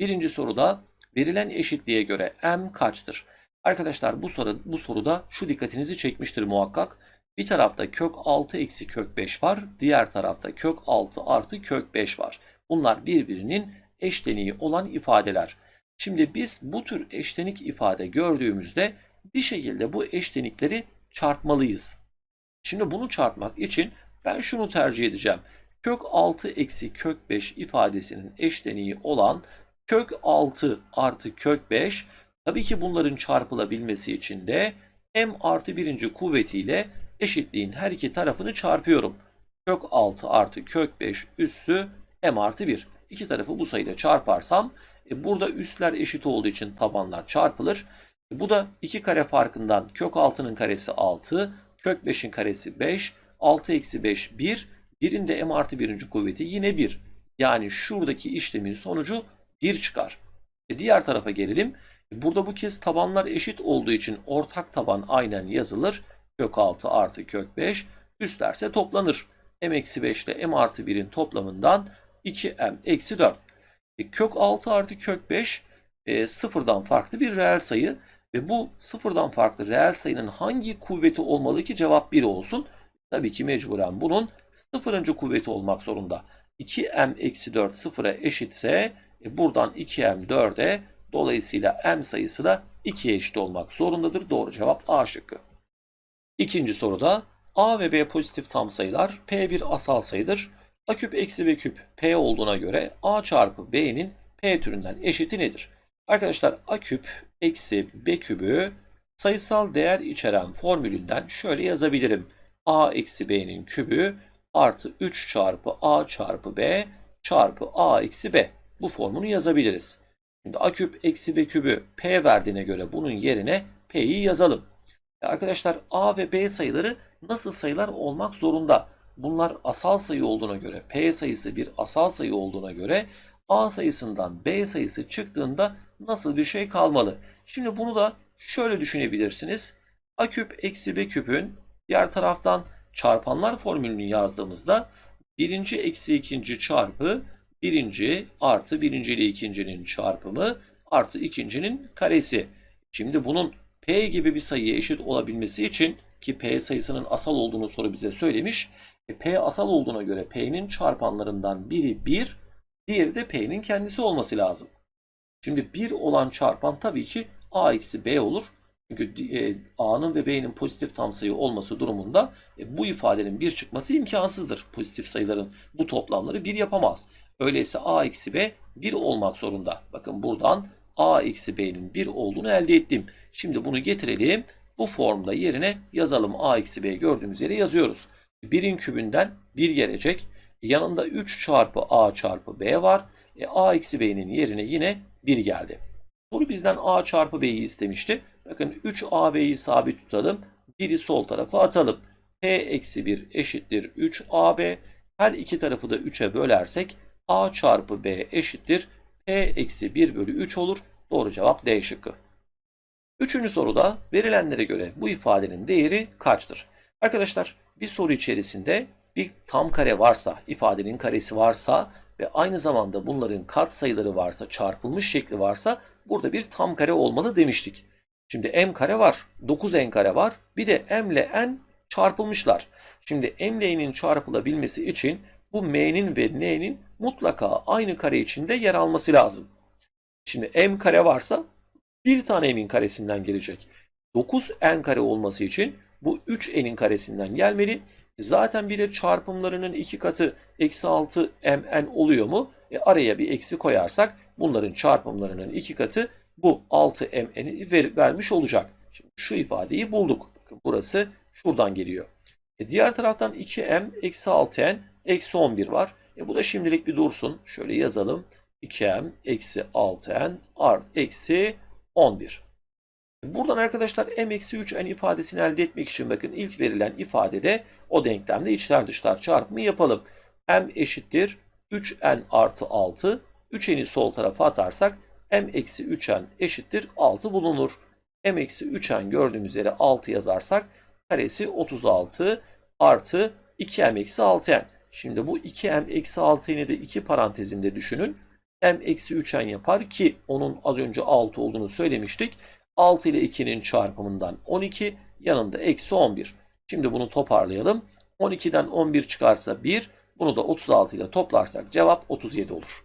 Birinci soruda verilen eşitliğe göre m kaçtır? Arkadaşlar bu soru bu soruda şu dikkatinizi çekmiştir muhakkak. Bir tarafta kök 6 eksi kök 5 var. Diğer tarafta kök 6 artı kök 5 var. Bunlar birbirinin eşleniği olan ifadeler. Şimdi biz bu tür eşlenik ifade gördüğümüzde bir şekilde bu eşlenikleri çarpmalıyız. Şimdi bunu çarpmak için ben şunu tercih edeceğim. Kök 6 eksi kök 5 ifadesinin eşleniği olan kök 6 artı kök 5 tabii ki bunların çarpılabilmesi için de m artı birinci kuvvetiyle eşitliğin her iki tarafını çarpıyorum. Kök 6 artı kök 5 üssü m artı 1. İki tarafı bu sayıyla çarparsam e, burada üsler eşit olduğu için tabanlar çarpılır. E, bu da 2 kare farkından kök 6'nın karesi 6, kök 5'in karesi 5, 6 eksi 5 1, 1'in de m artı birinci kuvveti yine 1. Yani şuradaki işlemin sonucu 1 çıkar. E, diğer tarafa gelelim. E, burada bu kez tabanlar eşit olduğu için ortak taban aynen yazılır. Kök 6 artı kök 5 üstlerse toplanır. m eksi 5 ile m artı 1'in toplamından 2m eksi 4. E, kök 6 artı kök 5 e, sıfırdan farklı bir reel sayı ve bu sıfırdan farklı reel sayının hangi kuvveti olmalı ki cevap 1 olsun? Tabii ki mecburen bunun sıfırıncı kuvveti olmak zorunda. 2m eksi 4 sıfıra eşitse e, buradan 2m 4'e dolayısıyla m sayısı da 2'ye eşit olmak zorundadır. Doğru cevap A şıkkı. İkinci soruda a ve b pozitif tam sayılar p bir asal sayıdır. a küp eksi b küp p olduğuna göre a çarpı b'nin p türünden eşiti nedir? Arkadaşlar a küp eksi b kübü sayısal değer içeren formülünden şöyle yazabilirim. a eksi b'nin kübü artı 3 çarpı a çarpı b çarpı a eksi b. Bu formunu yazabiliriz. Şimdi a küp eksi b kübü p verdiğine göre bunun yerine p'yi yazalım. E arkadaşlar a ve b sayıları nasıl sayılar olmak zorunda? Bunlar asal sayı olduğuna göre, p sayısı bir asal sayı olduğuna göre a sayısından b sayısı çıktığında nasıl bir şey kalmalı? Şimdi bunu da şöyle düşünebilirsiniz. a küp eksi b küpün diğer taraftan çarpanlar formülünü yazdığımızda birinci eksi ikinci çarpı birinci artı birinci ile ikincinin çarpımı artı ikincinin karesi. Şimdi bunun p gibi bir sayıya eşit olabilmesi için ki p sayısının asal olduğunu soru bize söylemiş. E, p asal olduğuna göre p'nin çarpanlarından biri 1, diğeri de p'nin kendisi olması lazım. Şimdi 1 olan çarpan tabii ki a eksi b olur. Çünkü e, a'nın ve b'nin pozitif tam sayı olması durumunda e, bu ifadenin 1 çıkması imkansızdır. Pozitif sayıların bu toplamları 1 yapamaz. Öyleyse a eksi b 1 olmak zorunda. Bakın buradan a eksi b'nin 1 olduğunu elde ettim. Şimdi bunu getirelim. Bu formda yerine yazalım. a eksi b gördüğümüz yere yazıyoruz. 1'in kübünden 1 gelecek. Yanında 3 çarpı a çarpı b var. E, a eksi b'nin yerine yine 1 geldi. Soru bizden a çarpı b'yi istemişti. Bakın 3 b'yi sabit tutalım. 1'i sol tarafa atalım. p eksi 1 eşittir 3ab. Her iki tarafı da 3'e bölersek a çarpı b eşittir p eksi 1 bölü 3 olur. Doğru cevap D şıkkı. Üçüncü soruda verilenlere göre bu ifadenin değeri kaçtır? Arkadaşlar bir soru içerisinde bir tam kare varsa, ifadenin karesi varsa ve aynı zamanda bunların kat sayıları varsa, çarpılmış şekli varsa burada bir tam kare olmalı demiştik. Şimdi m kare var, 9n kare var. Bir de m ile n çarpılmışlar. Şimdi m ile n'in çarpılabilmesi için bu m'nin ve n'nin mutlaka aynı kare içinde yer alması lazım. Şimdi m kare varsa bir tane m'in karesinden gelecek. 9n kare olması için bu 3n'in karesinden gelmeli. Zaten bir de çarpımlarının iki katı eksi 6 mn oluyor mu? E araya bir eksi koyarsak bunların çarpımlarının iki katı bu 6 mn'i ver, vermiş olacak. Şimdi şu ifadeyi bulduk. Burası şuradan geliyor. E diğer taraftan 2m eksi 6n eksi 11 var. E bu da şimdilik bir dursun. Şöyle yazalım. 2m eksi 6n art eksi 11. Buradan arkadaşlar m eksi 3n ifadesini elde etmek için bakın ilk verilen ifadede o denklemde içler dışlar çarpımı yapalım. m eşittir 3n artı 6. 3n'i sol tarafa atarsak m eksi 3n eşittir 6 bulunur. m eksi 3n gördüğümüz yere 6 yazarsak karesi 36 artı 2m eksi 6n. Şimdi bu 2m eksi 6'yı de 2 parantezinde düşünün. m eksi 3n yapar ki onun az önce 6 olduğunu söylemiştik. 6 ile 2'nin çarpımından 12 yanında eksi 11. Şimdi bunu toparlayalım. 12'den 11 çıkarsa 1. Bunu da 36 ile toplarsak cevap 37 olur.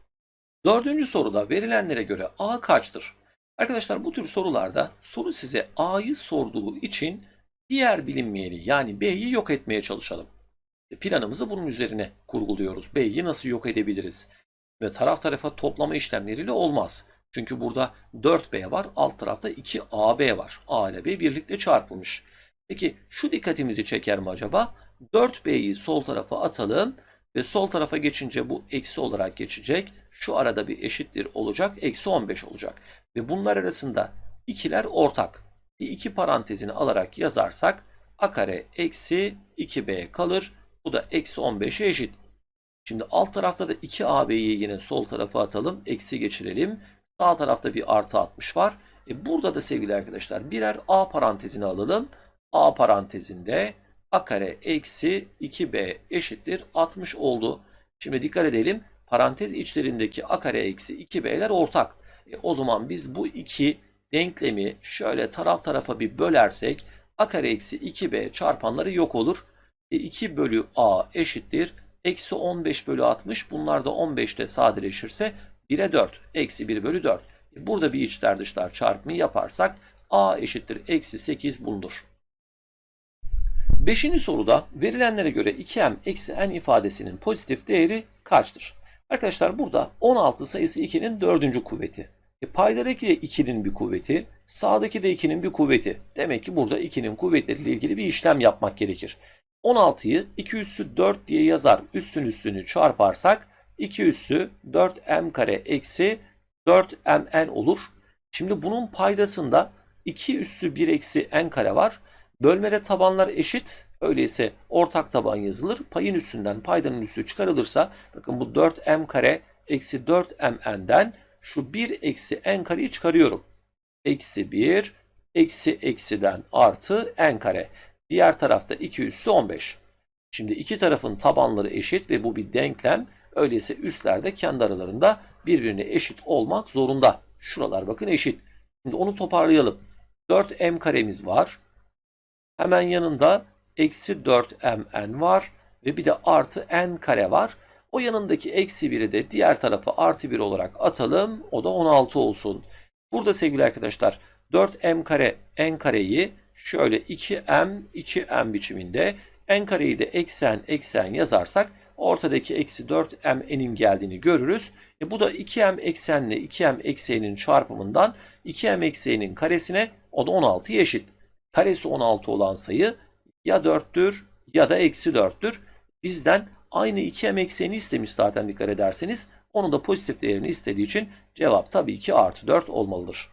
Dördüncü soruda verilenlere göre a kaçtır? Arkadaşlar bu tür sorularda soru size a'yı sorduğu için diğer bilinmeyeni yani b'yi yok etmeye çalışalım. Planımızı bunun üzerine kurguluyoruz. B'yi nasıl yok edebiliriz? Ve taraf tarafa toplama işlemleriyle olmaz. Çünkü burada 4B var, alt tarafta 2AB var. A ile B birlikte çarpılmış. Peki şu dikkatimizi çeker mi acaba? 4B'yi sol tarafa atalım ve sol tarafa geçince bu eksi olarak geçecek. Şu arada bir eşittir olacak, eksi 15 olacak. Ve bunlar arasında ikiler ortak. Bir iki parantezini alarak yazarsak a kare eksi 2b kalır. Bu da eksi 15'e eşit. Şimdi alt tarafta da 2ab'yi yine sol tarafa atalım. Eksi geçirelim. Sağ tarafta bir artı 60 var. E burada da sevgili arkadaşlar birer a parantezini alalım. a parantezinde a kare eksi 2b eşittir 60 oldu. Şimdi dikkat edelim. Parantez içlerindeki a kare eksi 2b'ler ortak. E o zaman biz bu iki denklemi şöyle taraf tarafa bir bölersek a kare eksi 2b çarpanları yok olur. E 2 bölü a eşittir. Eksi 15 bölü 60 bunlar da 15'te sadeleşirse 1'e 4. Eksi 1 bölü 4. E burada bir içler dışlar çarpımı yaparsak a eşittir eksi 8 bulunur. Beşinci soruda verilenlere göre 2m eksi n ifadesinin pozitif değeri kaçtır? Arkadaşlar burada 16 sayısı 2'nin dördüncü kuvveti. E paydadaki de 2'nin bir kuvveti, sağdaki de 2'nin bir kuvveti. Demek ki burada 2'nin kuvvetleriyle ilgili bir işlem yapmak gerekir. 16'yı 2 üssü 4 diye yazar üstün üstünü çarparsak 2 üssü 4m kare eksi 4mn olur. Şimdi bunun paydasında 2 üssü 1 eksi n kare var. Bölmede tabanlar eşit. Öyleyse ortak taban yazılır. Payın üstünden paydanın üssü çıkarılırsa bakın bu 4m kare eksi 4mn'den şu 1 eksi n kareyi çıkarıyorum. Eksi 1 eksi eksiden artı n kare. Diğer tarafta 2 üssü 15. Şimdi iki tarafın tabanları eşit ve bu bir denklem. Öyleyse üstlerde kendi aralarında birbirine eşit olmak zorunda. Şuralar bakın eşit. Şimdi onu toparlayalım. 4m karemiz var. Hemen yanında eksi 4mn var. Ve bir de artı n kare var. O yanındaki eksi 1'i de diğer tarafa artı 1 olarak atalım. O da 16 olsun. Burada sevgili arkadaşlar 4m kare n kareyi şöyle 2m 2m biçiminde n kareyi de eksen eksen yazarsak ortadaki eksi 4m'nin geldiğini görürüz. E bu da 2m eksenle 2m eksenin çarpımından 2m eksenin karesine o da 16'ya eşit. Karesi 16 olan sayı ya 4'tür ya da eksi 4'tür. Bizden aynı 2m ekseni istemiş zaten dikkat ederseniz. Onun da pozitif değerini istediği için cevap tabii ki artı 4 olmalıdır.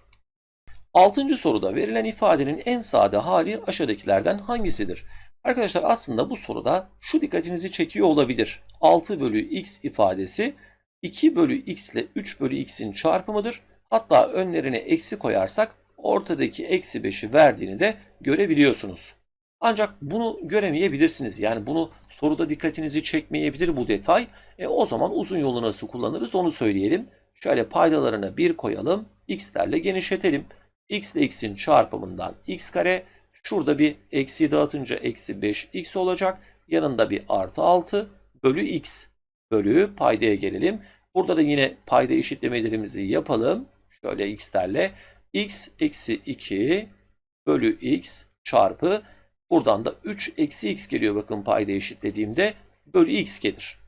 Altıncı soruda verilen ifadenin en sade hali aşağıdakilerden hangisidir? Arkadaşlar aslında bu soruda şu dikkatinizi çekiyor olabilir. 6 bölü x ifadesi 2 bölü x ile 3 bölü x'in çarpımıdır. Hatta önlerine eksi koyarsak ortadaki eksi 5'i verdiğini de görebiliyorsunuz. Ancak bunu göremeyebilirsiniz. Yani bunu soruda dikkatinizi çekmeyebilir bu detay. E, o zaman uzun yolu nasıl kullanırız onu söyleyelim. Şöyle paydalarına 1 koyalım. x'lerle genişletelim. X ile x'in çarpımından x kare. Şurada bir eksi dağıtınca eksi 5x olacak. Yanında bir artı 6 bölü x bölü paydaya gelelim. Burada da yine payda eşitlemelerimizi yapalım. Şöyle x'lerle x eksi 2 bölü x çarpı buradan da 3 eksi x geliyor bakın payda eşitlediğimde bölü x gelir.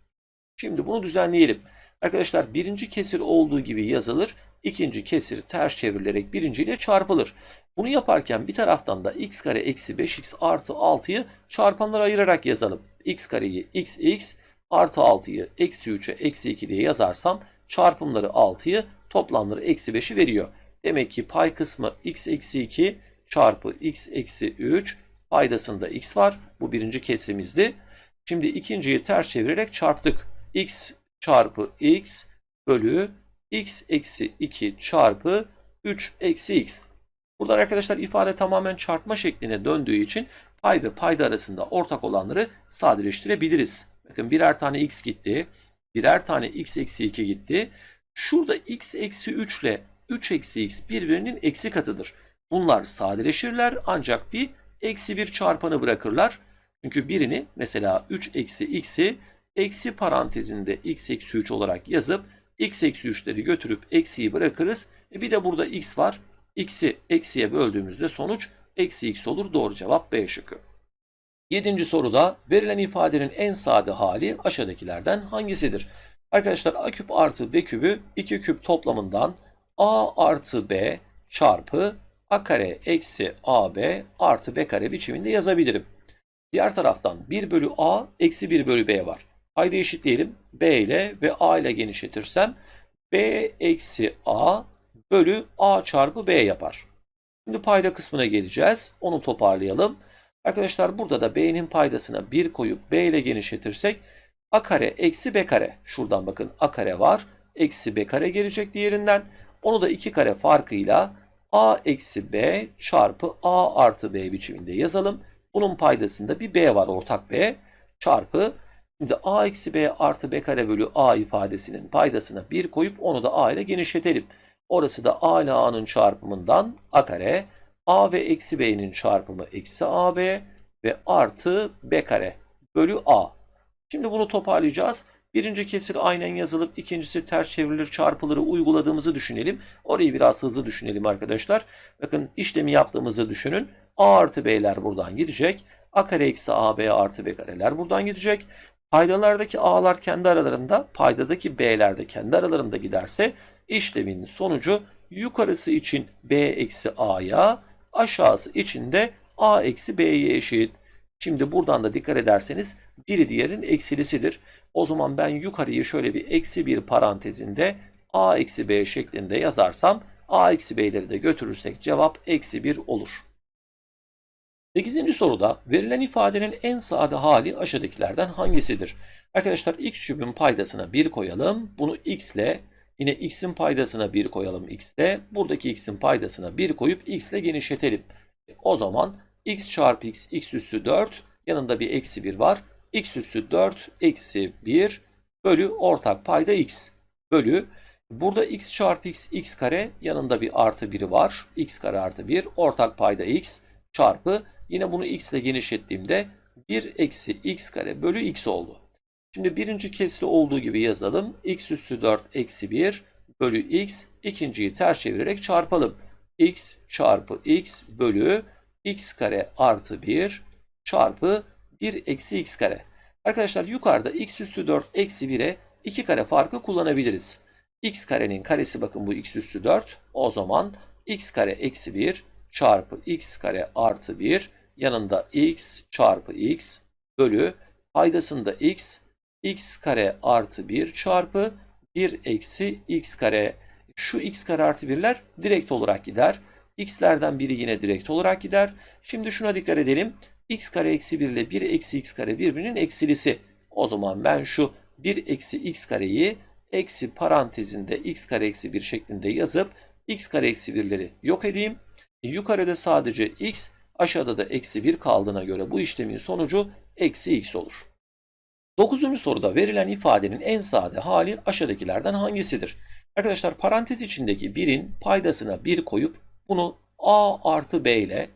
Şimdi bunu düzenleyelim. Arkadaşlar birinci kesir olduğu gibi yazılır. İkinci kesir ters çevrilerek birinciyle çarpılır. Bunu yaparken bir taraftan da x kare eksi 5x artı 6'yı çarpanlara ayırarak yazalım. x kareyi xx artı 6'yı eksi 3'e eksi 2 diye yazarsam çarpımları 6'yı toplamları eksi 5'i veriyor. Demek ki pay kısmı x eksi 2 çarpı x eksi 3 paydasında x var. Bu birinci kesrimizdi. Şimdi ikinciyi ters çevirerek çarptık. x çarpı x bölü x eksi 2 çarpı 3 eksi x. Burada arkadaşlar ifade tamamen çarpma şekline döndüğü için pay ve payda arasında ortak olanları sadeleştirebiliriz. Bakın birer tane x gitti. Birer tane x eksi 2 gitti. Şurada x eksi 3 ile 3 eksi x birbirinin eksi katıdır. Bunlar sadeleşirler ancak bir eksi 1 çarpanı bırakırlar. Çünkü birini mesela 3 eksi x'i eksi parantezinde x eksi 3 olarak yazıp x eksi 3'leri götürüp eksiyi bırakırız. E bir de burada x var. x'i eksiye böldüğümüzde sonuç eksi x olur. Doğru cevap B şıkkı. Yedinci soruda verilen ifadenin en sade hali aşağıdakilerden hangisidir? Arkadaşlar a küp artı b kübü 2 küp toplamından a artı b çarpı a kare eksi ab artı b kare biçiminde yazabilirim. Diğer taraftan 1 bölü a eksi 1 bölü b var. Haydi eşitleyelim. b ile ve a ile genişletirsem b eksi a bölü a çarpı b yapar. Şimdi payda kısmına geleceğiz. Onu toparlayalım. Arkadaşlar burada da b'nin paydasına 1 koyup b ile genişletirsek a kare eksi b kare. Şuradan bakın a kare var. Eksi b kare gelecek diğerinden. Onu da 2 kare farkıyla a eksi b çarpı a artı b biçiminde yazalım. Bunun paydasında bir b var ortak b çarpı. Şimdi a eksi b artı b kare bölü a ifadesinin paydasına 1 koyup onu da a ile genişletelim. Orası da a ile a'nın çarpımından a kare a ve eksi b'nin çarpımı eksi ab ve artı b kare bölü a. Şimdi bunu toparlayacağız. Birinci kesir aynen yazılıp ikincisi ters çevrilir çarpıları uyguladığımızı düşünelim. Orayı biraz hızlı düşünelim arkadaşlar. Bakın işlemi yaptığımızı düşünün. a artı b'ler buradan gidecek. a kare eksi ab artı b kareler buradan gidecek. Paydalardaki a'lar kendi aralarında, paydadaki b'ler de kendi aralarında giderse işlemin sonucu yukarısı için b eksi a'ya, aşağısı için de a eksi b'ye eşit. Şimdi buradan da dikkat ederseniz biri diğerinin eksilisidir. O zaman ben yukarıyı şöyle bir eksi bir parantezinde a eksi b şeklinde yazarsam a eksi b'leri de götürürsek cevap eksi 1 olur. 8. soruda verilen ifadenin en sade hali aşağıdakilerden hangisidir? Arkadaşlar x küpün paydasına 1 koyalım. Bunu x ile yine x'in paydasına 1 koyalım x'te. Buradaki x'in paydasına 1 koyup x ile genişletelim. O zaman x çarpı x x üssü 4 yanında bir eksi 1 var. x üssü 4 eksi 1 bölü ortak payda x bölü burada x çarpı x x kare yanında bir artı 1'i var. x kare artı 1 ortak payda x çarpı yine bunu x ile genişlettiğimde 1 eksi x kare bölü x oldu. Şimdi birinci kesri olduğu gibi yazalım. x üssü 4 eksi 1 bölü x ikinciyi ters çevirerek çarpalım. x çarpı x bölü x kare artı 1 çarpı 1 eksi x kare. Arkadaşlar yukarıda x üssü 4 eksi 1'e 2 kare farkı kullanabiliriz. x karenin karesi bakın bu x üssü 4. O zaman x kare eksi 1 çarpı x kare artı 1 yanında x çarpı x bölü paydasında x x kare artı 1 çarpı 1 eksi x kare. Şu x kare artı 1'ler direkt olarak gider. x'lerden biri yine direkt olarak gider. Şimdi şuna dikkat edelim. x kare eksi 1 ile 1 eksi x kare birbirinin eksilisi. O zaman ben şu 1 eksi x kareyi eksi parantezinde x kare eksi 1 şeklinde yazıp x kare eksi 1'leri yok edeyim. Yukarıda sadece x aşağıda da eksi 1 kaldığına göre bu işlemin sonucu eksi x olur. Dokuzuncu soruda verilen ifadenin en sade hali aşağıdakilerden hangisidir? Arkadaşlar parantez içindeki 1'in paydasına 1 koyup bunu a artı b ile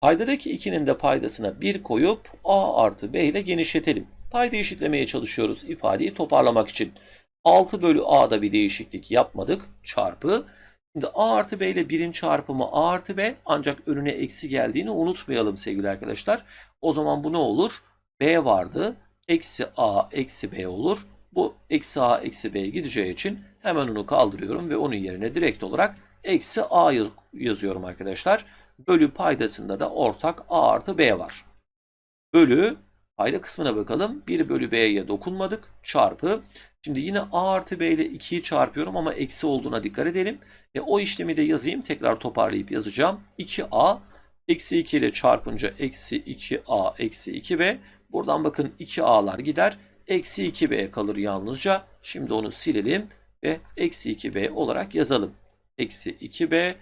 paydadaki 2'nin de paydasına 1 koyup a artı b ile genişletelim. Payda eşitlemeye çalışıyoruz ifadeyi toparlamak için. 6 bölü a'da bir değişiklik yapmadık. Çarpı. Şimdi a artı b ile 1'in çarpımı a artı b ancak önüne eksi geldiğini unutmayalım sevgili arkadaşlar. O zaman bu ne olur? b vardı. Eksi a eksi b olur. Bu eksi a eksi b gideceği için hemen onu kaldırıyorum ve onun yerine direkt olarak eksi a yazıyorum arkadaşlar. Bölü paydasında da ortak a artı b var. Bölü payda kısmına bakalım. 1 bölü b'ye dokunmadık. Çarpı. Şimdi yine a artı b ile 2'yi çarpıyorum ama eksi olduğuna dikkat edelim. E, o işlemi de yazayım. Tekrar toparlayıp yazacağım. 2a eksi 2 ile çarpınca eksi 2a eksi 2b. Buradan bakın 2a'lar gider. Eksi 2b kalır yalnızca. Şimdi onu silelim ve eksi 2b olarak yazalım. Eksi 2b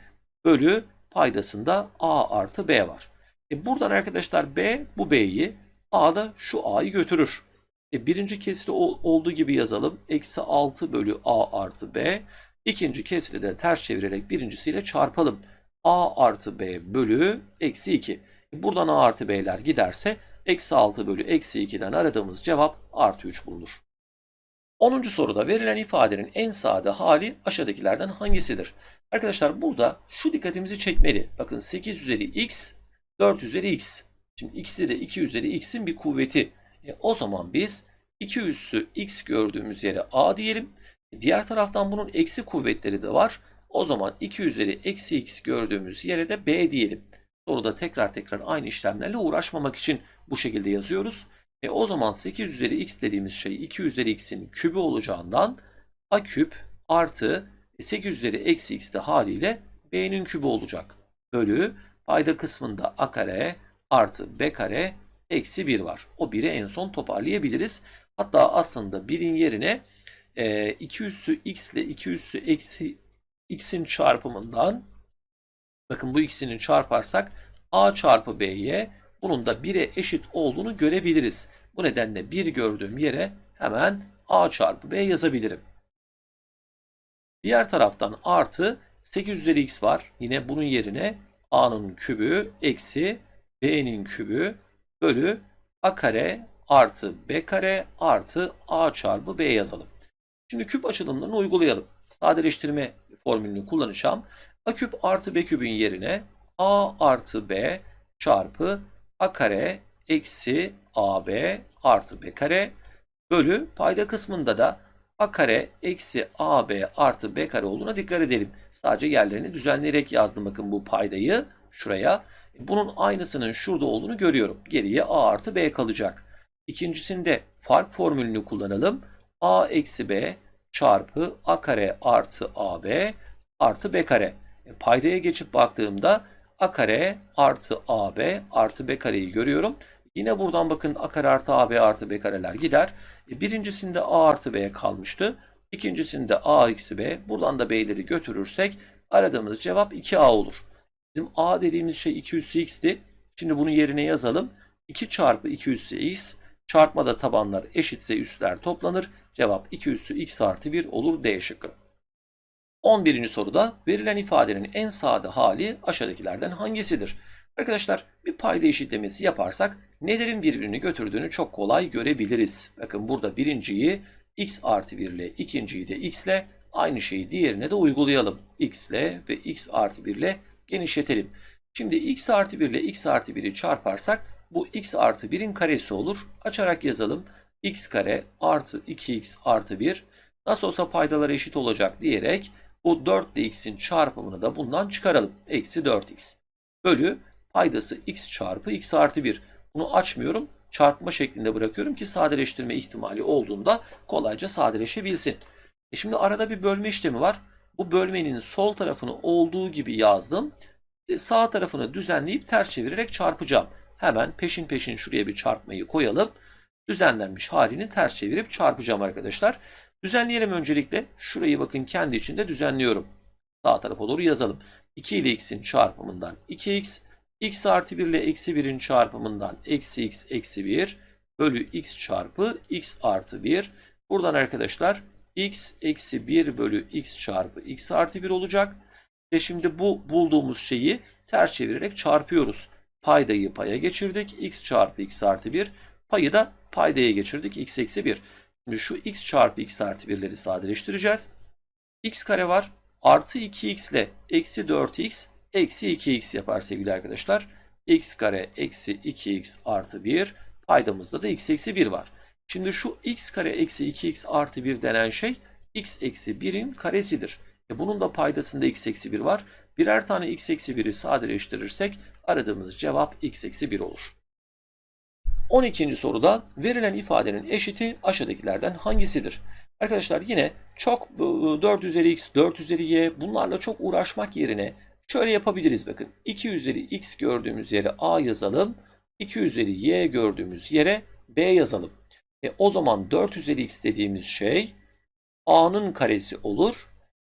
bölü paydasında a artı b var. E buradan arkadaşlar b bu b'yi a da şu a'yı götürür. E, birinci kesri ol- olduğu gibi yazalım. Eksi 6 bölü a artı b. İkinci kesri de ters çevirerek birincisiyle çarpalım. a artı b bölü eksi 2. E, buradan a artı b'ler giderse eksi 6 bölü eksi 2'den aradığımız cevap artı 3 bulunur. 10. soruda verilen ifadenin en sade hali aşağıdakilerden hangisidir? Arkadaşlar burada şu dikkatimizi çekmeli. Bakın 8 üzeri x, 4 üzeri x. Şimdi x'i de 2 üzeri x'in bir kuvveti. E, o zaman biz 2 üssü x gördüğümüz yere a diyelim. E, diğer taraftan bunun eksi kuvvetleri de var. O zaman 2 üzeri eksi x gördüğümüz yere de b diyelim. Soruda tekrar tekrar aynı işlemlerle uğraşmamak için bu şekilde yazıyoruz. E o zaman 8 üzeri x dediğimiz şey 2 üzeri x'in kübü olacağından a küp artı 8 üzeri eksi x de haliyle b'nin kübü olacak. Bölü payda kısmında a kare artı b kare eksi 1 var. O 1'i en son toparlayabiliriz. Hatta aslında 1'in yerine e, 2 üssü x ile 2 üssü eksi x'in çarpımından bakın bu ikisini çarparsak a çarpı b'ye bunun da 1'e eşit olduğunu görebiliriz. Bu nedenle 1 gördüğüm yere hemen a çarpı b yazabilirim. Diğer taraftan artı 8 üzeri x var. Yine bunun yerine a'nın kübü eksi b'nin kübü bölü a kare artı b kare artı a çarpı b yazalım. Şimdi küp açılımlarını uygulayalım. Sadeleştirme formülünü kullanacağım. a küp artı b kübün yerine a artı b çarpı a kare eksi ab artı b kare bölü payda kısmında da a kare eksi ab artı b kare olduğuna dikkat edelim. Sadece yerlerini düzenleyerek yazdım bakın bu paydayı şuraya. Bunun aynısının şurada olduğunu görüyorum. Geriye a artı b kalacak. İkincisinde fark formülünü kullanalım. a eksi b çarpı a kare artı ab artı b kare. E, paydaya geçip baktığımda a kare artı ab artı b kareyi görüyorum. Yine buradan bakın a kare artı ab artı b kareler gider. E, birincisinde a artı b kalmıştı. İkincisinde a eksi b. Buradan da b'leri götürürsek aradığımız cevap 2a olur. Bizim a dediğimiz şey 2 üssü x'ti. Şimdi bunu yerine yazalım. 2 çarpı 2 üssü x. Çarpmada tabanlar eşitse üsler toplanır. Cevap 2 üssü x artı 1 olur D şıkkı. 11. soruda verilen ifadenin en sade hali aşağıdakilerden hangisidir? Arkadaşlar bir payda eşitlemesi yaparsak nelerin birbirini götürdüğünü çok kolay görebiliriz. Bakın burada birinciyi x artı 1 ile ikinciyi de x ile aynı şeyi diğerine de uygulayalım. x ile ve x artı 1 ile genişletelim. Şimdi x artı 1 ile x artı 1'i çarparsak bu x artı 1'in karesi olur. Açarak yazalım. x kare artı 2x artı 1 nasıl olsa paydalar eşit olacak diyerek bu 4 ile x'in çarpımını da bundan çıkaralım. Eksi 4x. Bölü paydası x çarpı x artı 1. Bunu açmıyorum. Çarpma şeklinde bırakıyorum ki sadeleştirme ihtimali olduğunda kolayca sadeleşebilsin. E şimdi arada bir bölme işlemi var. Bu bölmenin sol tarafını olduğu gibi yazdım. E sağ tarafını düzenleyip ters çevirerek çarpacağım. Hemen peşin peşin şuraya bir çarpmayı koyalım. Düzenlenmiş halini ters çevirip çarpacağım arkadaşlar. Düzenleyelim öncelikle. Şurayı bakın kendi içinde düzenliyorum. Sağ tarafa doğru yazalım. 2 ile x'in çarpımından 2x. x artı 1 ile eksi 1'in çarpımından eksi x eksi 1 bölü x çarpı x artı 1. Buradan arkadaşlar x eksi 1 bölü x çarpı x artı 1 olacak. Ve şimdi bu bulduğumuz şeyi ters çevirerek çarpıyoruz. Paydayı paya geçirdik. x çarpı x artı 1. Payı da paydaya geçirdik. x eksi 1. Şimdi şu x çarpı x artı 1'leri sadeleştireceğiz. x kare var. Artı 2x ile eksi 4x eksi 2x yapar sevgili arkadaşlar. x kare eksi 2x artı 1. Paydamızda da x eksi 1 var. Şimdi şu x kare eksi 2x artı 1 denen şey x eksi 1'in karesidir. E bunun da paydasında x eksi 1 var. Birer tane x eksi 1'i sadeleştirirsek aradığımız cevap x eksi 1 olur. 12. soruda verilen ifadenin eşiti aşağıdakilerden hangisidir? Arkadaşlar yine çok 4 üzeri x, 4 üzeri y bunlarla çok uğraşmak yerine şöyle yapabiliriz bakın. 2 üzeri x gördüğümüz yere a yazalım. 2 üzeri y gördüğümüz yere b yazalım. E, o zaman 4 üzeri x dediğimiz şey a'nın karesi olur.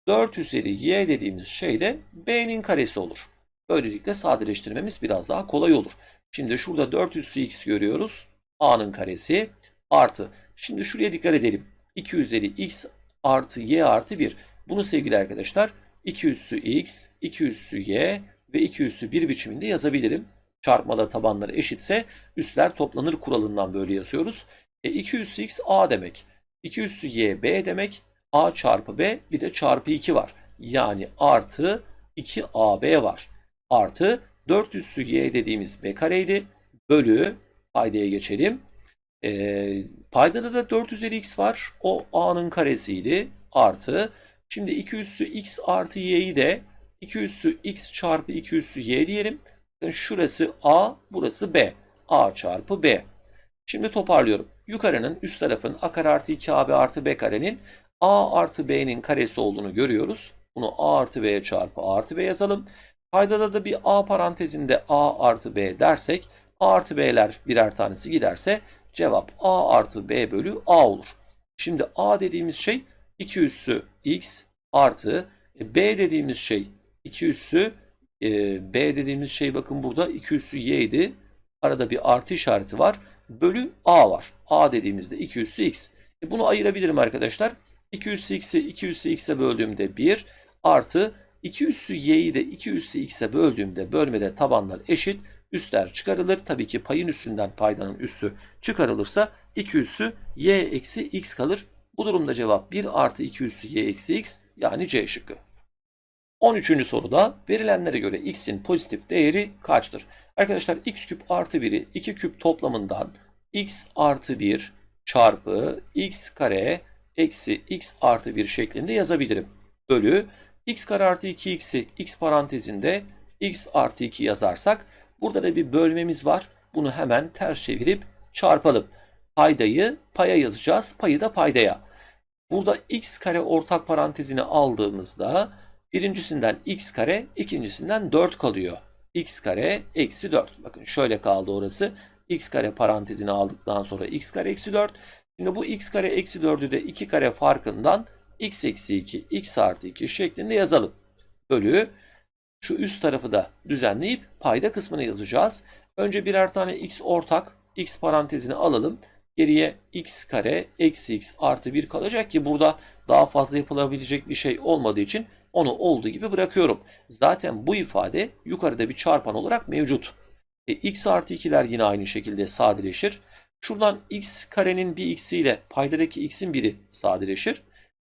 4 üzeri y dediğimiz şey de b'nin karesi olur. Böylelikle sadeleştirmemiz biraz daha kolay olur. Şimdi şurada 4 üssü x görüyoruz. a'nın karesi artı Şimdi şuraya dikkat edelim. 2 üzeri x artı y artı 1. Bunu sevgili arkadaşlar 2 üssü x, 2 üssü y ve 2 üssü 1 biçiminde yazabilirim. Çarpmada tabanları eşitse üsler toplanır kuralından böyle yazıyoruz. E 2 üssü x a demek. 2 üssü y b demek. a çarpı b bir de çarpı 2 var. Yani artı 2ab var. Artı 4 üssü y dediğimiz b kareydi. Bölü paydaya geçelim. E, paydada da 4 üzeri x var. O a'nın karesiydi. Artı. Şimdi 2 üssü x artı y'yi de 2 üssü x çarpı 2 üssü y diyelim. Şurası a, burası b. a çarpı b. Şimdi toparlıyorum. Yukarının üst tarafın a kare artı 2ab artı b karenin a artı b'nin karesi olduğunu görüyoruz. Bunu a artı b çarpı a artı b yazalım. Paydada da bir a parantezinde a artı b dersek a artı b'ler birer tanesi giderse cevap a artı b bölü a olur. Şimdi a dediğimiz şey 2 üssü x artı e, b dediğimiz şey 2 üssü e, b dediğimiz şey bakın burada 2 üssü y idi. Arada bir artı işareti var. Bölü a var. a dediğimizde 2 üssü x. E, bunu ayırabilirim arkadaşlar. 2 üssü x'i 2 üssü x'e böldüğümde 1 artı 2 üssü y'yi de 2 üssü x'e böldüğümde bölmede tabanlar eşit. Üstler çıkarılır. Tabii ki payın üstünden paydanın üssü çıkarılırsa 2 üssü y eksi x kalır. Bu durumda cevap 1 artı 2 üssü y eksi x yani C şıkkı. 13. soruda verilenlere göre x'in pozitif değeri kaçtır? Arkadaşlar x küp artı 1'i 2 küp toplamından x artı 1 çarpı x kare eksi x artı 1 şeklinde yazabilirim. Bölü x kare artı 2x'i x parantezinde x artı 2 yazarsak burada da bir bölmemiz var. Bunu hemen ters çevirip çarpalım. Paydayı paya yazacağız. Payı da paydaya. Burada x kare ortak parantezini aldığımızda birincisinden x kare ikincisinden 4 kalıyor. X kare eksi 4. Bakın şöyle kaldı orası. x kare parantezini aldıktan sonra x kare eksi 4. Şimdi bu x kare eksi 4'ü de 2 kare farkından x eksi 2 x artı 2 şeklinde yazalım. Bölü şu üst tarafı da düzenleyip payda kısmını yazacağız. Önce birer tane x ortak x parantezini alalım. Geriye x kare eksi x artı 1 kalacak ki burada daha fazla yapılabilecek bir şey olmadığı için onu olduğu gibi bırakıyorum. Zaten bu ifade yukarıda bir çarpan olarak mevcut. E, x artı 2'ler yine aynı şekilde sadeleşir. Şuradan x karenin bir x'iyle paydadaki x'in biri sadeleşir.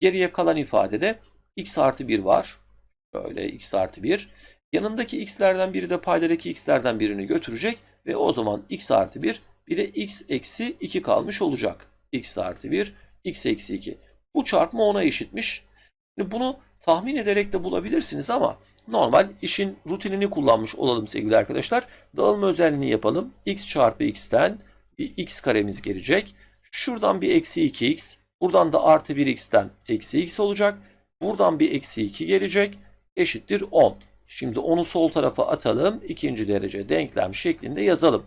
Geriye kalan ifadede x artı 1 var. Böyle x artı 1. Yanındaki x'lerden biri de paydadaki x'lerden birini götürecek ve o zaman x artı 1 bir de x eksi 2 kalmış olacak. x artı 1, x eksi 2. Bu çarpma 10'a eşitmiş. Şimdi bunu tahmin ederek de bulabilirsiniz ama normal işin rutinini kullanmış olalım sevgili arkadaşlar. Dağılma özelliğini yapalım. x çarpı x'ten bir x karemiz gelecek. Şuradan bir eksi 2x. Buradan da artı 1x'ten eksi x olacak. Buradan bir eksi 2 gelecek. Eşittir 10. Şimdi onu sol tarafa atalım. ikinci derece denklem şeklinde yazalım.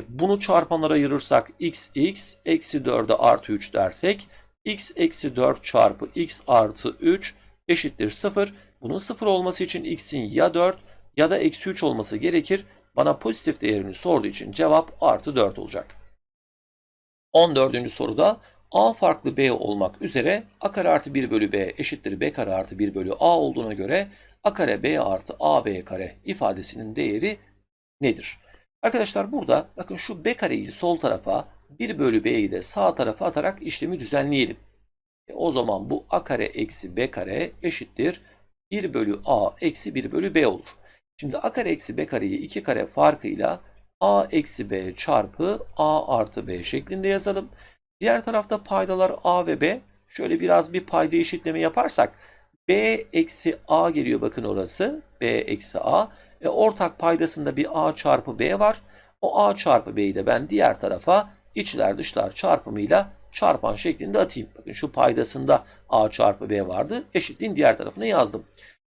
E, bunu çarpanlara ayırırsak x x eksi 4'e artı 3 dersek x eksi 4 çarpı x artı 3 eşittir 0. Bunun 0 olması için x'in ya 4 ya da eksi 3 olması gerekir. Bana pozitif değerini sorduğu için cevap artı 4 olacak. 14. soruda a farklı b olmak üzere a kare artı 1 bölü b eşittir b kare artı 1 bölü a olduğuna göre a kare b artı ab kare ifadesinin değeri nedir? Arkadaşlar burada bakın şu b kareyi sol tarafa 1 bölü b'yi de sağ tarafa atarak işlemi düzenleyelim. E o zaman bu a kare eksi b kare eşittir 1 bölü a eksi 1 bölü b olur. Şimdi a kare eksi b kareyi 2 kare farkıyla a eksi b çarpı a artı b şeklinde yazalım. Diğer tarafta paydalar a ve b. Şöyle biraz bir payda eşitleme yaparsak b eksi a geliyor bakın orası. b eksi a. E, ortak paydasında bir a çarpı b var. O a çarpı b'yi de ben diğer tarafa içler dışlar çarpımıyla çarpan şeklinde atayım. Bakın şu paydasında a çarpı b vardı. Eşitliğin diğer tarafına yazdım.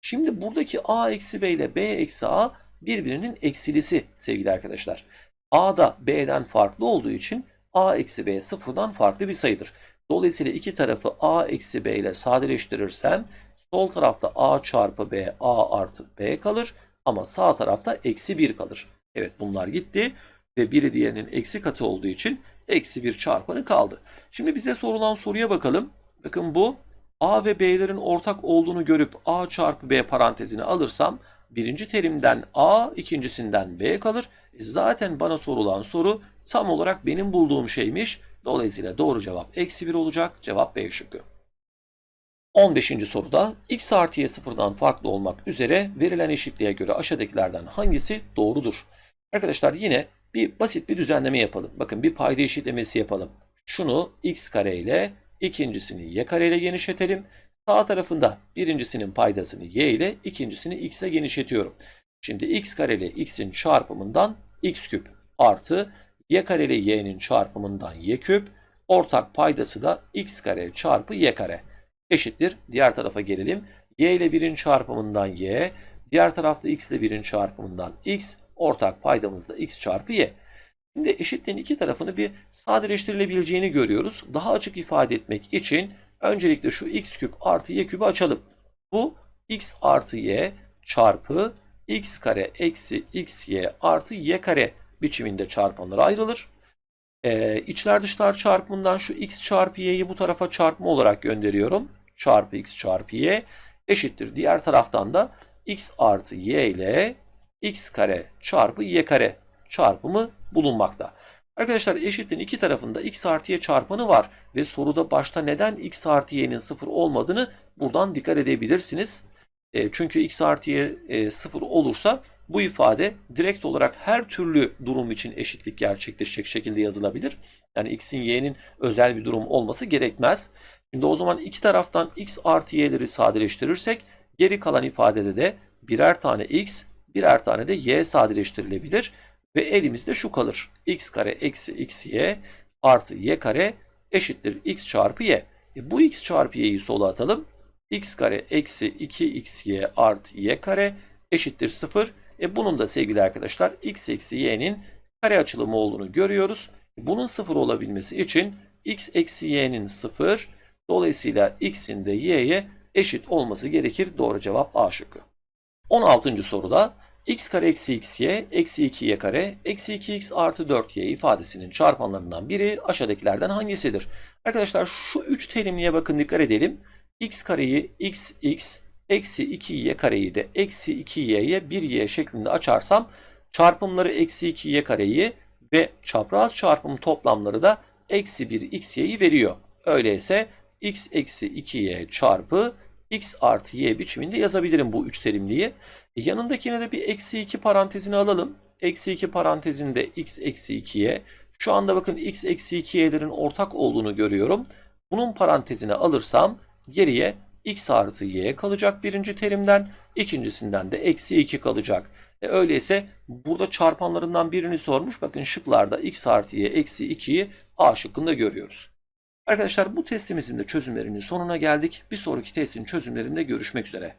Şimdi buradaki a eksi b ile b eksi a birbirinin eksilisi sevgili arkadaşlar. a da b'den farklı olduğu için a eksi b sıfırdan farklı bir sayıdır. Dolayısıyla iki tarafı a eksi b ile sadeleştirirsem sol tarafta a çarpı b a artı b kalır. Ama sağ tarafta eksi 1 kalır. Evet bunlar gitti ve biri diğerinin eksi katı olduğu için eksi 1 çarpanı kaldı. Şimdi bize sorulan soruya bakalım. Bakın bu A ve B'lerin ortak olduğunu görüp A çarpı B parantezini alırsam birinci terimden A, ikincisinden B kalır. E zaten bana sorulan soru tam olarak benim bulduğum şeymiş. Dolayısıyla doğru cevap eksi 1 olacak. Cevap B şıkkı. 15. soruda x artı y sıfırdan farklı olmak üzere verilen eşitliğe göre aşağıdakilerden hangisi doğrudur? Arkadaşlar yine bir basit bir düzenleme yapalım. Bakın bir payda eşitlemesi yapalım. Şunu x kare ile ikincisini y kare ile genişletelim. Sağ tarafında birincisinin paydasını y ile ikincisini x ile genişletiyorum. Şimdi x kare ile x'in çarpımından x küp artı y kare ile y'nin çarpımından y küp ortak paydası da x kare çarpı y kare eşittir. Diğer tarafa gelelim. y ile 1'in çarpımından y, diğer tarafta x ile 1'in çarpımından x, ortak paydamız da x çarpı y. Şimdi eşitliğin iki tarafını bir sadeleştirilebileceğini görüyoruz. Daha açık ifade etmek için öncelikle şu x küp artı y küpü açalım. Bu x artı y çarpı x kare eksi xy artı y kare biçiminde çarpanlara ayrılır. Ee, içler dışlar çarpımından şu x çarpı y'yi bu tarafa çarpma olarak gönderiyorum. Çarpı x çarpı y eşittir. Diğer taraftan da x artı y ile x kare çarpı y kare çarpımı bulunmakta. Arkadaşlar eşitliğin iki tarafında x artı y çarpanı var ve soruda başta neden x artı y'nin sıfır olmadığını buradan dikkat edebilirsiniz. E, çünkü x artı y e, sıfır olursa bu ifade direkt olarak her türlü durum için eşitlik gerçekleşecek şekilde yazılabilir. Yani x'in y'nin özel bir durum olması gerekmez. Şimdi o zaman iki taraftan x artı y'leri sadeleştirirsek geri kalan ifadede de birer tane x, birer tane de y sadeleştirilebilir. Ve elimizde şu kalır. x kare eksi xy artı y kare eşittir x çarpı y. E bu x çarpı y'yi sola atalım. x kare eksi 2xy artı y kare eşittir 0. E bunun da sevgili arkadaşlar x eksi y'nin kare açılımı olduğunu görüyoruz. Bunun 0 olabilmesi için x eksi y'nin 0 dolayısıyla x'in de y'ye eşit olması gerekir. Doğru cevap A şıkkı. 16. soruda x kare eksi xy eksi 2y kare eksi 2x artı 4y ifadesinin çarpanlarından biri aşağıdakilerden hangisidir? Arkadaşlar şu üç terimliğe bakın dikkat edelim. x kareyi x x eksi 2y kareyi de eksi 2y'ye 1y şeklinde açarsam çarpımları eksi 2y kareyi ve çapraz çarpım toplamları da eksi 1 xy'yi veriyor. Öyleyse x eksi 2y çarpı x artı y biçiminde yazabilirim bu üç terimliği. Yanındakine de bir eksi 2 parantezini alalım. Eksi 2 parantezinde x eksi 2y. Şu anda bakın x eksi 2y'lerin ortak olduğunu görüyorum. Bunun parantezini alırsam geriye x artı y kalacak birinci terimden. ikincisinden de eksi 2 kalacak. E öyleyse burada çarpanlarından birini sormuş. Bakın şıklarda x artı y eksi 2'yi A şıkkında görüyoruz. Arkadaşlar bu testimizin de çözümlerinin sonuna geldik. Bir sonraki testin çözümlerinde görüşmek üzere.